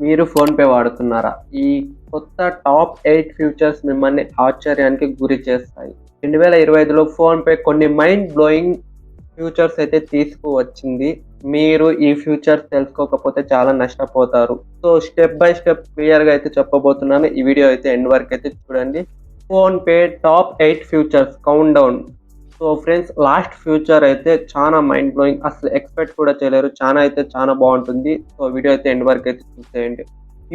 మీరు ఫోన్పే వాడుతున్నారా? ఈ కొత్త టాప్ ఎయిట్ ఫ్యూచర్స్ మిమ్మల్ని ఆశ్చర్యానికి గురి చేస్తాయి. రెండు వేల ఇరవై ఐదులో ఫోన్పే కొన్ని మైండ్ బ్లోయింగ్ ఫ్యూచర్స్ అయితే తీసుకువచ్చింది. మీరు ఈ ఫ్యూచర్స్ తెలుసుకోకపోతే చాలా నష్టపోతారు. సో స్టెప్ బై స్టెప్ క్లియర్గా అయితే చెప్పబోతున్నాను. ఈ వీడియో అయితే ఎండ్ వరకు అయితే చూడండి. PhonePe top eight futures countdown so friends last future అయితే చాలా మైండ్ బ్లోయింగ్ అసలు ఎక్స్పెక్ట్ కూడా చేయలేరు. చాలా అయితే చాలా బాగుంటుంది. సో వీడియో అయితే ఎండ్ వరకు అయితే చూసేయండి.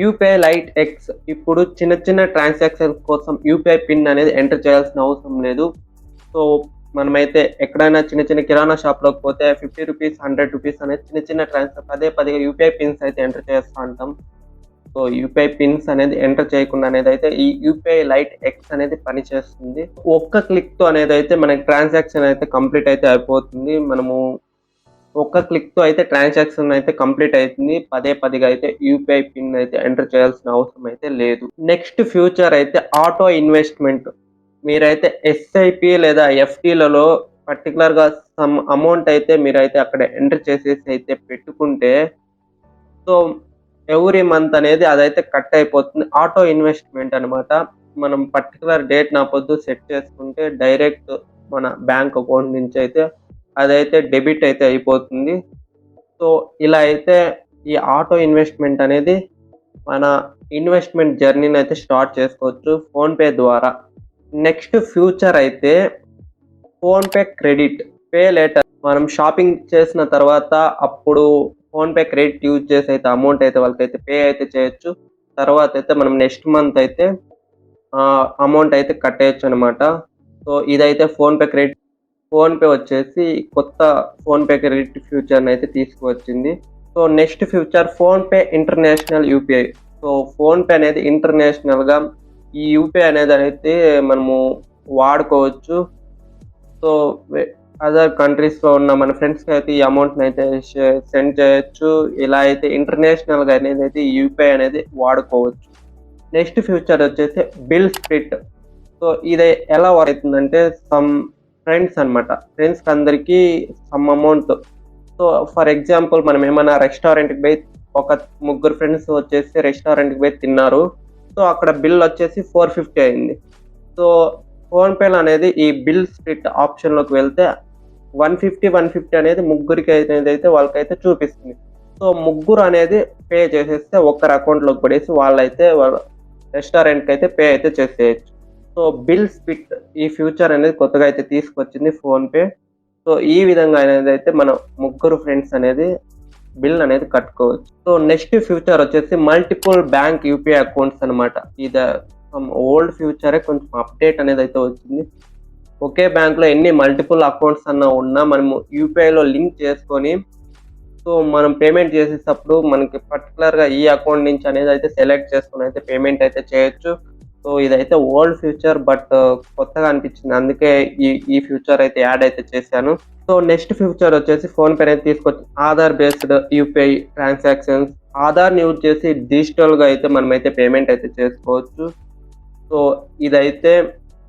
యూపీఐ లైట్ ఎక్స్ ఇప్పుడు చిన్న చిన్న ట్రాన్సాక్షన్స్ కోసం యూపీఐ పిన్ అనేది ఎంటర్ చేయాల్సిన అవసరం లేదు. సో మనమైతే ఎక్కడైనా చిన్న చిన్న కిరాణా షాప్లోకి పోతే ఫిఫ్టీ రూపీస్ హండ్రెడ్ రూపీస్ అనేది చిన్న చిన్న ట్రాన్సాక్షన్ పదే పదిగా యూపీఐ పిన్స్ అయితే ఎంటర్ చేస్తూ ఉంటాం. సో యూపీఐ పిన్స్ అనేది ఎంటర్ చేయకుండా అనేది అయితే ఈ యూపీఐ లైట్ ఎక్స్ అనేది పనిచేస్తుంది ఒక్క క్లిక్తో అనేది అయితే మనకి ట్రాన్సాక్షన్ అయితే కంప్లీట్ అయితే అయిపోతుంది. మనము ఒక్క క్లిక్తో అయితే ట్రాన్సాక్షన్ అయితే కంప్లీట్ అవుతుంది పదే పదిగా అయితే యూపీఐ పిన్ అయితే ఎంటర్ చేయాల్సిన అవసరం అయితే లేదు. నెక్స్ట్ ఫ్యూచర్ అయితే ఆటో ఇన్వెస్ట్మెంట్ మీరైతే ఎస్ఐపి లేదా ఎఫ్టీలలో పర్టికులర్గా సమ్ అమౌంట్ అయితే మీరైతే అక్కడ ఎంటర్ చేసేసి అయితే పెట్టుకుంటే సో ఎవ్రీ మంత్ అనేది అదైతే కట్ అయిపోతుంది. ఆటో ఇన్వెస్ట్మెంట్ అనమాట మనం పర్టికులర్ డేట్ నా పొద్దు సెట్ చేసుకుంటే డైరెక్ట్ మన బ్యాంక్ అకౌంట్ నుంచి అయితే అదైతే డెబిట్ అయితే అయిపోతుంది. సో ఇలా అయితే ఈ ఆటో ఇన్వెస్ట్మెంట్ అనేది మన ఇన్వెస్ట్మెంట్ జర్నీని అయితే స్టార్ట్ చేసుకోవచ్చు ఫోన్పే ద్వారా. నెక్స్ట్ ఫ్యూచర్ అయితే ఫోన్పే క్రెడిట్ పే లేటర్ మనం షాపింగ్ చేసిన తర్వాత అప్పుడు ఫోన్పే క్రెడిట్ యూజ్ చేసి అయితే అమౌంట్ అయితే వాళ్ళకైతే పే అయితే చేయొచ్చు. తర్వాత అయితే మనం నెక్స్ట్ మంత్ అయితే అమౌంట్ అయితే కట్టేయచ్చు అనమాట సో ఇదైతే ఫోన్పే క్రెడిట్ ఫోన్పే వచ్చేసి కొత్త ఫోన్పే క్రెడిట్ ఫ్యూచర్ని అయితే తీసుకువచ్చింది. So next future PhonePe international UPI. So PhonePe అనేది ఇంటర్నేషనల్గా ఈ యూపీఐ అనేది అయితే మనము వాడుకోవచ్చు. సో అదర్ కంట్రీస్లో ఉన్న మన ఫ్రెండ్స్కి అయితే ఈ అమౌంట్ని అయితే సెండ్ చేయొచ్చు. ఇలా అయితే ఇంటర్నేషనల్గా అనేది అయితే యూపీఐ అనేది వాడుకోవచ్చు. నెక్స్ట్ ఫ్యూచర్ వచ్చేసి బిల్ స్ప్లిట్ సో ఇది ఎలా అవుతుందంటే సమ్ ఫ్రెండ్స్ అనమాట ఫ్రెండ్స్కి అందరికీ some amount so for example మనం ఏమైనా రెస్టారెంట్కి పోయి ఒక ముగ్గురు ఫ్రెండ్స్ వచ్చేసి రెస్టారెంట్కి పోయి తిన్నారు. సో అక్కడ బిల్ వచ్చేసి ఫోర్ ఫిఫ్టీ అయింది. సో ఫోన్పేలో అనేది ఈ బిల్ స్ప్లిట్ ఆప్షన్లోకి వెళ్తే వన్ ఫిఫ్టీ వన్ ఫిఫ్టీ అనేది ముగ్గురికి అనేది అయితే వాళ్ళకైతే చూపిస్తుంది. సో ముగ్గురు అనేది పే చేసేస్తే ఒక్కరి అకౌంట్లోకి పడేసి వాళ్ళైతే వాళ్ళ రెస్టారెంట్కి అయితే పే అయితే చేసేయచ్చు. సో బిల్ స్పిట్ ఈ ఫ్యూచర్ అనేది కొత్తగా అయితే తీసుకొచ్చింది ఫోన్పే. సో ఈ విధంగా అనేది అయితే మన ముగ్గురు ఫ్రెండ్స్ అనేది బిల్ అనేది కట్టుకోవచ్చు. సో నెక్స్ట్ ఫ్యూచర్ వచ్చేసి మల్టిపుల్ బ్యాంక్ యూపీఐ అకౌంట్స్ అనమాట ఇది ఓల్డ్ ఫ్యూచరే కొంచెం అప్డేట్ అనేది అయితే వచ్చింది. ఒకే బ్యాంక్లో ఎన్ని మల్టిపుల్ అకౌంట్స్ అన్న ఉన్నా మనము యూపీఐలో లింక్ చేసుకొని సో మనం పేమెంట్ చేసేటప్పుడు మనకి పర్టికులర్గా ఈ అకౌంట్ నుంచి అనేది అయితే సెలెక్ట్ చేసుకుని అయితే పేమెంట్ అయితే చేయొచ్చు. సో ఇదైతే ఓల్డ్ ఫ్యూచర్ బట్ uh, కొత్తగా అనిపించింది. అందుకే ఈ ఈ ఫ్యూచర్ అయితే యాడ్ అయితే చేశాను. సో నెక్స్ట్ ఫ్యూచర్ వచ్చేసి ఫోన్ పే అనేది తీసుకొచ్చి ఆధార్ బేస్డ్ యూపీఐ ట్రాన్సాక్షన్స్ ఆధార్ని యూజ్ చేసి డిజిటల్గా అయితే మనమైతే పేమెంట్ అయితే చేసుకోవచ్చు. సో ఇదైతే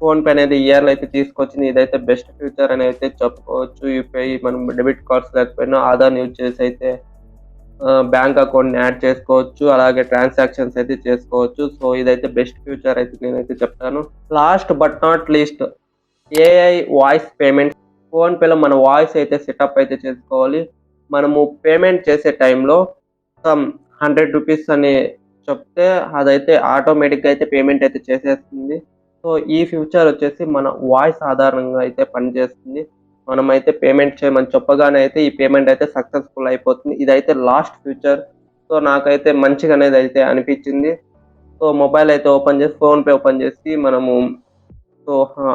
ఫోన్ పే అనేది ఇయర్లో అయితే తీసుకొచ్చింది. ఇదైతే బెస్ట్ ఫ్యూచర్ అని అయితే చెప్పుకోవచ్చు. యూపీఐ మనం డెబిట్ కార్డ్స్ లేకపోయినా ఆధార్ యూజ్ చేసి అయితే బ్యాంక్ అకౌంట్ని యాడ్ చేసుకోవచ్చు. అలాగే ట్రాన్సాక్షన్స్ అయితే చేసుకోవచ్చు. సో ఇదైతే బెస్ట్ ఫ్యూచర్ అయితే నేనైతే చెప్తాను. Last but not least AI voice payment ఫోన్పేలో మన వాయిస్ అయితే సెటప్ అయితే చేసుకోవాలి. మనము పేమెంట్ చేసే టైంలో సమ్ హండ్రెడ్ రూపీస్ అని చెప్తే అదైతే ఆటోమేటిక్గా అయితే పేమెంట్ అయితే చేసేస్తుంది. సో ఈ ఫ్యూచర్ వచ్చేసి మన వాయిస్ ఆధారంగా అయితే పనిచేస్తుంది. మనం అయితే పేమెంట్ చేయమని చెప్పగానే అయితే ఈ పేమెంట్ అయితే సక్సెస్ఫుల్ అయిపోతుంది. ఇదైతే లాస్ట్ ఫ్యూచర్. సో నాకైతే మంచిగా అనేది అయితే అనిపించింది. సో మొబైల్ అయితే ఓపెన్ చేసి ఫోన్పే ఓపెన్ చేసి మనము సో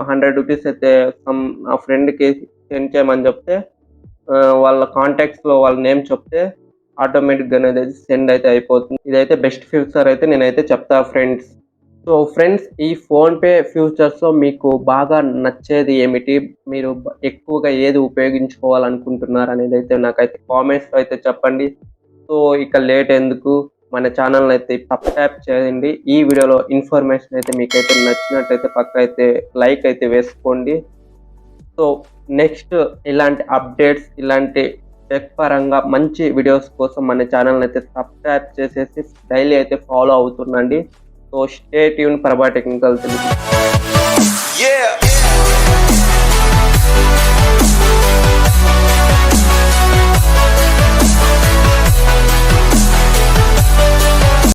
హండ్రెడ్ రూపీస్ అయితే సమ్ నా ఫ్రెండ్కి సెండ్ చేయమని చెప్తే వాళ్ళ కాంటాక్ట్స్లో వాళ్ళ నేమ్ చెప్తే ఆటోమేటిక్గా అనేది సెండ్ అయితే అయిపోతుంది. ఇదైతే బెస్ట్ ఫ్యూచర్ అయితే నేనైతే చెప్తా ఫ్రెండ్స్. సో ఫ్రెండ్స్ ఈ ఫోన్పే ఫ్యూచర్స్లో మీకు బాగా నచ్చేది ఏమిటి? మీరు ఎక్కువగా ఏది ఉపయోగించుకోవాలనుకుంటున్నారు అనేది అయితే నాకైతే కామెంట్స్లో అయితే చెప్పండి. సో ఇక లేట్ ఎందుకు? మన ఛానల్ అయితే సబ్స్క్రైబ్ చేయండి. ఈ వీడియోలో ఇన్ఫర్మేషన్ అయితే మీకైతే నచ్చినట్టయితే పక్క అయితే లైక్ అయితే వేసుకోండి. సో నెక్స్ట్ ఇలాంటి అప్డేట్స్ ఇలాంటి టెక్ పరంగా మంచి వీడియోస్ కోసం మన ఛానల్ అయితే సబ్స్క్రైబ్ చేసేసి డైలీ అయితే ఫాలో అవుతుండండి. So stay tuned for our technical solutions. Yeah.